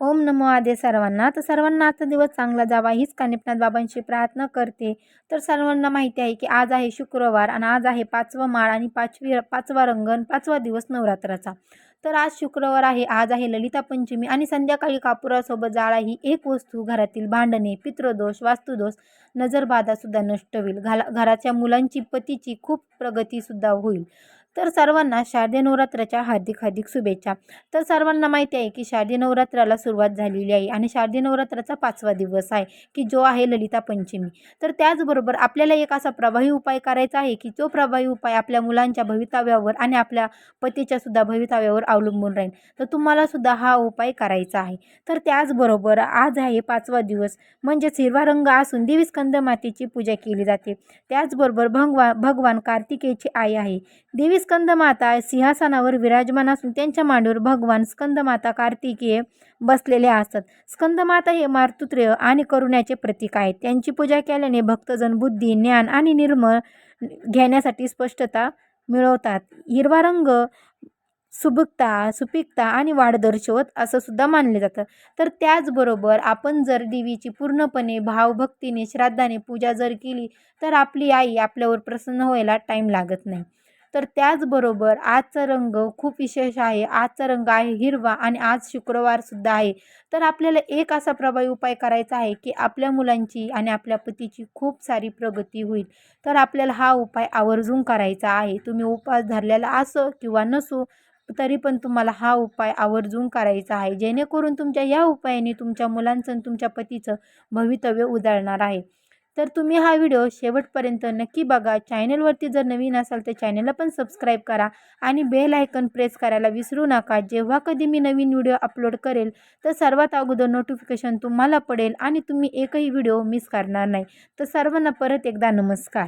ओम नमो आदे सर्वांना. तर सर्वांना आजचा दिवस चांगला जावा हीच कानिपनाथ बाबांची प्रार्थना करते. तर सर्वांना माहिती आहे की आज आहे शुक्रवार आणि आज आहे पाचवा माळ आणि पाचवी पाचवा रंगण पाचवा दिवस नवरात्राचा. तर आज शुक्रवार आहे आज आहे ललिता पंचमी आणि संध्याकाळी कापुरासोबत जाळा ही एक वस्तू. घरातील भांडणे पितृदोष वास्तुदोष नजरबाधासुद्धा नष्ट होईल. घाला घराच्या मुलांची पतीची खूप प्रगतीसुद्धा होईल. तर सर्वांना शारदीय नवरात्राच्या हार्दिक हार्दिक शुभेच्छा. तर सर्वांना माहिती आहे की शारदीय नवरात्राला सुरुवात झालेली आहे आणि शारदीय नवरात्राचा पाचवा दिवस आहे की जो आहे ललिता पंचमी. तर त्याचबरोबर आपल्याला एक असा प्रभावी उपाय करायचा आहे की जो प्रभावी उपाय आपल्या मुलांच्या भवितव्यावर आणि आपल्या पतीच्या सुद्धा भवितव्यावर अवलंबून राहील. तर तुम्हाला सुद्धा हा उपाय करायचा आहे. तर त्याचबरोबर आज आहे पाचवा दिवस. म्हणजेच हिरवा रंग असून देवी स्कंद मातेची पूजा केली जाते. त्याचबरोबर भगवा भगवान कार्तिकेयची आई आहे. देवी स्कंदमाता सिंहासनावर विराजमान असून त्यांच्या मांडीवर भगवान स्कंदमाता कार्तिकेय बसलेले असतात. स्कंदमाता हे मातृत्व आणि करुण्याचे प्रतीक आहेत. त्यांची पूजा केल्याने भक्तजन बुद्धी ज्ञान आणि निर्मळ घेण्यासाठी स्पष्टता मिळवतात. हिरवा रंग सुबकता सुपीकता आणि वाढ दर्शवत असं सुद्धा मानले जातं. तर त्याचबरोबर आपण जर देवीची पूर्णपणे भावभक्तीने श्राद्धाने पूजा जर केली तर आपली आई आपल्यावर प्रसन्न व्हायला टाईम लागत नाही. तर त्याचबरोबर आजचा रंग खूप विशेष आहे. आजचा रंग आहे हिरवा आणि आज शुक्रवारसुद्धा आहे. तर आपल्याला एक असा प्रभावी उपाय करायचा आहे की आपल्या मुलांची आणि आपल्या पतीची खूप सारी प्रगती होईल. तर आपल्याला हा उपाय आवर्जून करायचा आहे. तुम्ही उपास धरलेला असो किंवा नसो तरी पण तुम्हाला हा उपाय आवर्जून करायचा आहे. जेणेकरून तुमच्या या उपायाने तुमच्या मुलांचं आणि तुमच्या पतीचं भवितव्य उजळणार आहे. तर तुम्ही हा व्हिडिओ शेवटपर्यंत नक्की बघा. चॅनलवरती जर नवीन असाल तर चॅनलला पण सबस्क्राईब करा आणि बेल आयकन प्रेस करायला विसरू नका. जेव्हा कधी मी नवीन व्हिडिओ अपलोड करेल तर सर्वात अगोदर नोटिफिकेशन तुम्हाला पडेल आणि तुम्ही एकही व्हिडिओ मिस करणार नाही. तर सर्वांना परत एकदा नमस्कार.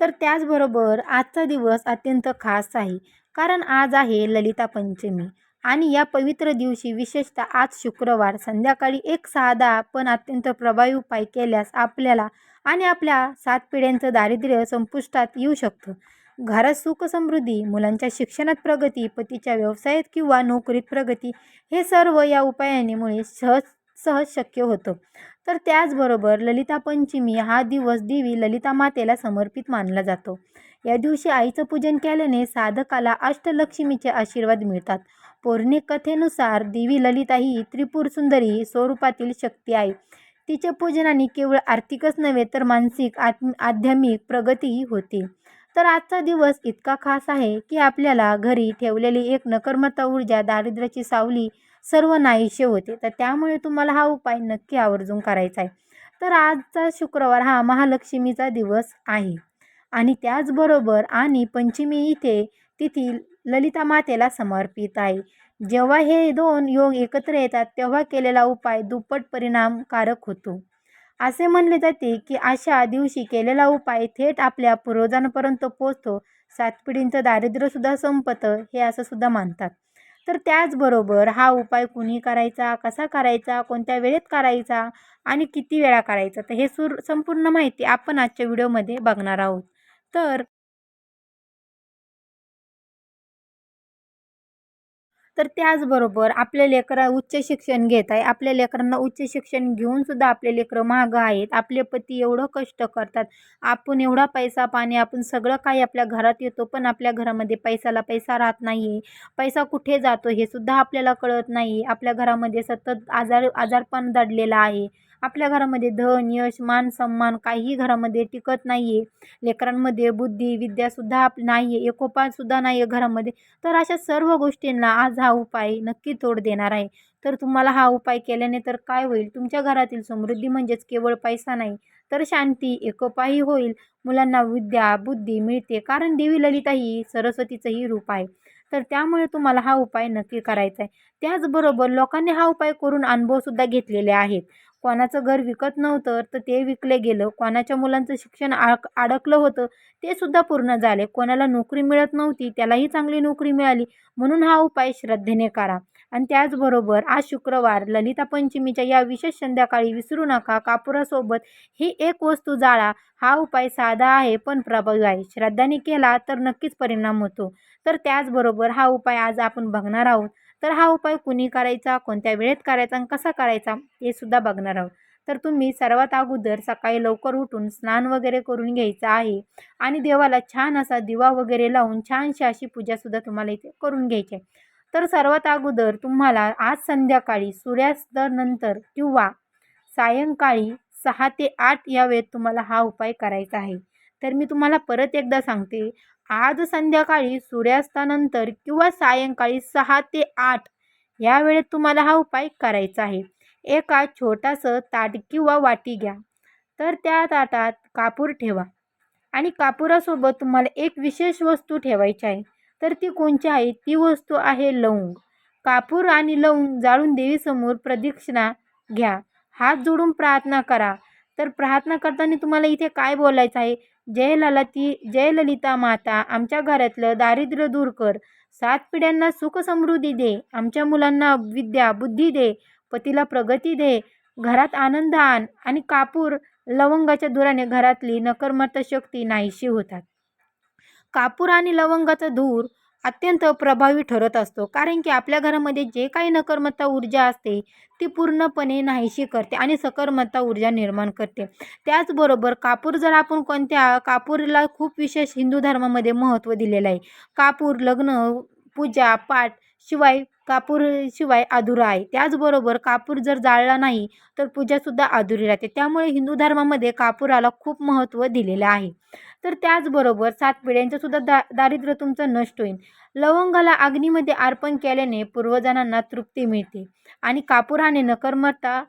तर त्याचबरोबर आजचा दिवस अत्यंत खास आहे. कारण आज आहे ललिता पंचमी. आणि या पवित्र दिवशी विशेषतः आज शुक्रवार संध्याकाळी एक साधा पण अत्यंत प्रभावी उपाय केल्यास आपल्याला आणि आपल्या सात पिढ्यांचं दारिद्र्य संपुष्टात येऊ शकतं. घरात सुख समृद्धी मुलांच्या शिक्षणात प्रगती पतीच्या व्यवसायात किंवा नोकरीत प्रगती हे सर्व या उपायानेमुळे सहज सहज शक्य होतं. तर त्याचबरोबर ललिता पंचमी हा दिवस देवी ललिता मातेला समर्पित मानला जातो. या दिवशी आईचं पूजन केल्याने साधकाला अष्टलक्ष्मीचे आशीर्वाद मिळतात. पौराणिक कथेनुसार देवी ललिता ही त्रिपुर सुंदरी स्वरूपातील शक्ती आहे. तिचे पूजनाने केवळ आर्थिकच नव्हे तर मानसिक आत्म आध्यात्मिक प्रगतीही होते. तर आजचा दिवस इतका खास आहे की आपल्याला घरी ठेवलेली एक नकर्मता ऊर्जा दारिद्र्याची सावली सर्व नाहीशे होते. तर त्यामुळे तुम्हाला हा उपाय नक्की आवर्जून करायचा आहे. तर आजचा शुक्रवार हा महालक्ष्मीचा दिवस आहे. आणि त्याचबरोबर आणि पंचमी इथे तिथी ललिता मातेला समर्पित आहे. जेव्हा हे दोन योग एकत्र येतात तेव्हा केलेला उपाय दुप्पट परिणामकारक होतो. असे म्हणले जाते की अशा दिवशी केलेला उपाय थेट आपल्या पूर्वजांपर्यंत पोचतो सात पिढींचं दारिद्र्यसुद्धा संपतं हे असं सुद्धा मानतात. तर त्याचबरोबर हा उपाय कुणी करायचा कसा करायचा कोणत्या वेळेत करायचा आणि किती वेळा करायचा तर हे सुर संपूर्ण माहिती आपण आजच्या व्हिडिओमध्ये बघणार आहोत. तर तर त्याचबरोबर आपले लेकरं उच्च शिक्षण घेत आहे. आपल्या लेकरांना उच्च शिक्षण घेऊनसुद्धा आपले लेकरं मागं आहेत. आपले पती एवढं कष्ट करतात. आपण एवढा पैसा पाणी आपण सगळं काही आपल्या घरात येतो पण आपल्या घरामध्ये पैसाला पैसा राहत नाही आहे पैसा कुठे जातो हे सुद्धा आपल्याला कळत नाही आपल्या घरामध्ये सतत आजार आजारपण दडलेला आहे. आपल्या घरामध्ये धन यश मान सन्मान काहीही घरामध्ये टिकत नाही आहे लेकरांमध्ये बुद्धी विद्यासुद्धा आप नाही आहे एकोपासुद्धा नाही आहे घरामध्ये. तर अशा सर्व गोष्टींना आज हा उपाय नक्की तोड देणार आहे. तर तुम्हाला हा उपाय केल्याने तर काय होईल? तुमच्या घरातील समृद्धी म्हणजेच केवळ पैसा नाही तर शांती एकोपाही होईल. मुलांना विद्या बुद्धी मिळते. कारण देवी ललिता ही सरस्वतीचंही रूप आहे. तर त्यामुळे तुम्हाला हा उपाय नक्की करायचा आहे. त्याचबरोबर लोकांनी हा उपाय करून अनुभवसुद्धा घेतलेले आहेत. कोणाचं घर विकत नव्हतं तर ते विकले गेलं. कोणाच्या मुलांचं शिक्षण आक अडकलं होतं ते सुद्धा पूर्ण झाले. कोणाला नोकरी मिळत नव्हती त्यालाही चांगली नोकरी मिळाली. म्हणून हा उपाय श्रद्धेने करा. आणि त्याचबरोबर आज शुक्रवार ललिता पंचमीच्या या विशेष संध्याकाळी विसरू नका कापुरासोबत ही एक वस्तू जाळा. हा उपाय साधा आहे पण प्रभावी आहे. श्रद्धाने केला तर नक्कीच परिणाम होतो. तर त्याचबरोबर हा उपाय आज आपण बघणार आहोत. तर हा उपाय कुणी करायचा कोणत्या वेळेत करायचा आणि कसा करायचा हे सुद्धा बघणार आहोत. तर तुम्ही सर्वात अगोदर सकाळी लवकर उठून स्नान वगैरे करून घ्यायचं आहे. आणि देवाला छान असा दिवा वगैरे लावून छानशी अशी पूजासुद्धा तुम्हाला इथे करून घ्यायची आहे. तर सर्वात अगोदर तुम्हाला आज संध्याकाळी सूर्यास्तानंतर किंवा सायंकाळी सहा ते आठ या वेळेत तुम्हाला हा उपाय करायचा आहे. तर मी तुम्हाला परत एकदा सांगते आज संध्याकाळी सूर्यास्तानंतर किंवा सायंकाळी सहा ते आठ या वेळेत तुम्हाला हा उपाय करायचा आहे. एका छोटासं ताट किंवा वाटी घ्या. तर त्या ताटात कापूर ठेवा आणि कापुरासोबत तुम्हाला एक विशेष वस्तू ठेवायची आहे. तर ती कोणची आहे? ती वस्तू आहे लवंग. कापूर आणि लवंग जाळून देवीसमोर प्रदक्षिणा घ्या. हात जोडून प्रार्थना करा. तर प्रार्थना करताना तुम्हाला इथे काय बोलायचं आहे? जय ती जय ललिता माता आमच्या घरातलं दारिद्र्य दूर कर. सात पिढ्यांना सुख समृद्धी दे. आमच्या मुलांना विद्या बुद्धी दे. पतीला प्रगती दे. घरात आनंद आण. आणि कापूर लवंगाच्या धुराने घरातली नकर्मत शक्ती नाहीशी होतात. कापूर आणि लवंगाचा धूर अत्यंत प्रभावी ठरत असतो. कारण की आपल्या घरामध्ये जे काही नकर्मता ऊर्जा असते ती पूर्णपणे नाहीशी करते आणि सकर्मता ऊर्जा निर्माण करते. त्याचबरोबर कापूर जर आपण कोणत्या कापूरला खूप विशेष हिंदू धर्मामध्ये महत्त्व दिलेलं आहे. कापूर लग्न पूजा पाठ शिवाय कापूर शिवाय अधुरा आहे. त्याचबरोबर कापूर जर जाळला नाही तर पूजासुद्धा अधुरी राहते. त्यामुळे हिंदू धर्मामध्ये कापुराला खूप महत्त्व दिलेलं आहे. तर त्याचबरोबर सात पिढ्यांचंसुद्धा दा दारिद्र्य तुमचं नष्ट होईल. लवंगाला अग्नीमध्ये अर्पण केल्याने पूर्वजांना तृप्ती मिळते आणि कापुराने नकर्मता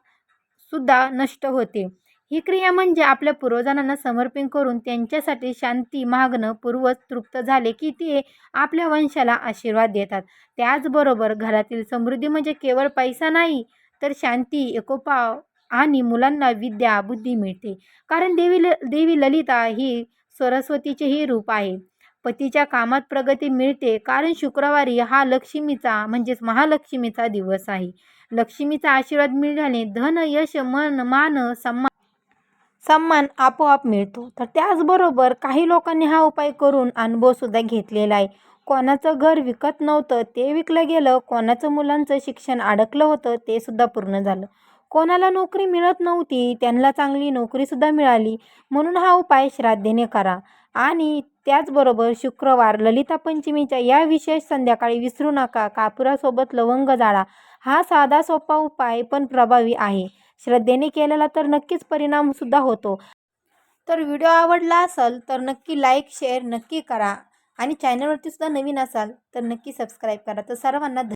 सुद्धा नष्ट होते. ही क्रिया म्हणजे आपल्या पूर्वजांना समर्पण करून त्यांच्यासाठी शांती मागणं पूर्वज तृप्त झाले की ते आपल्या वंशाला आशीर्वाद देतात. त्याचबरोबर घरातील समृद्धी म्हणजे केवळ पैसा नाही तर शांती एकोपा आणि मुलांना विद्या बुद्धी मिळते. कारण देवी ल देवी ललिता ही सरस्वतीचेही रूप आहे. पतीच्या कामात प्रगती मिळते कारण शुक्रवारी हा लक्ष्मीचा म्हणजेच महालक्ष्मीचा दिवस आहे. लक्ष्मीचा आशीर्वाद मिळाल्याने धन यश मन मान सन्मान सन्मान आपोआप मिळतो. तर त्याचबरोबर काही लोकांनी हा उपाय करून अनुभवसुद्धा घेतलेला आहे. कोणाचं घर विकत नव्हतं ते विकलं गेलं. कोणाचं मुलांचं शिक्षण अडकलं होतं ते सुद्धा पूर्ण झालं. कोणाला नोकरी मिळत नव्हती त्यांना चांगली नोकरीसुद्धा मिळाली. म्हणून हा उपाय श्राद्धेने करा. आणि त्याचबरोबर शुक्रवार ललिता पंचमीच्या या विशेष संध्याकाळी विसरू नका. कापुरासोबत लवंग जाळा. हा साधा सोपा उपाय पण प्रभावी आहे. श्रद्धेने केलेला तर नक्कीच परिणामसुद्धा होतो. तर व्हिडिओ आवडला असेल तर नक्की लाईक शेअर नक्की करा. आणि चॅनलवरती सुद्धा नवीन असाल तर नक्की सबस्क्राईब करा. तर सर्वांना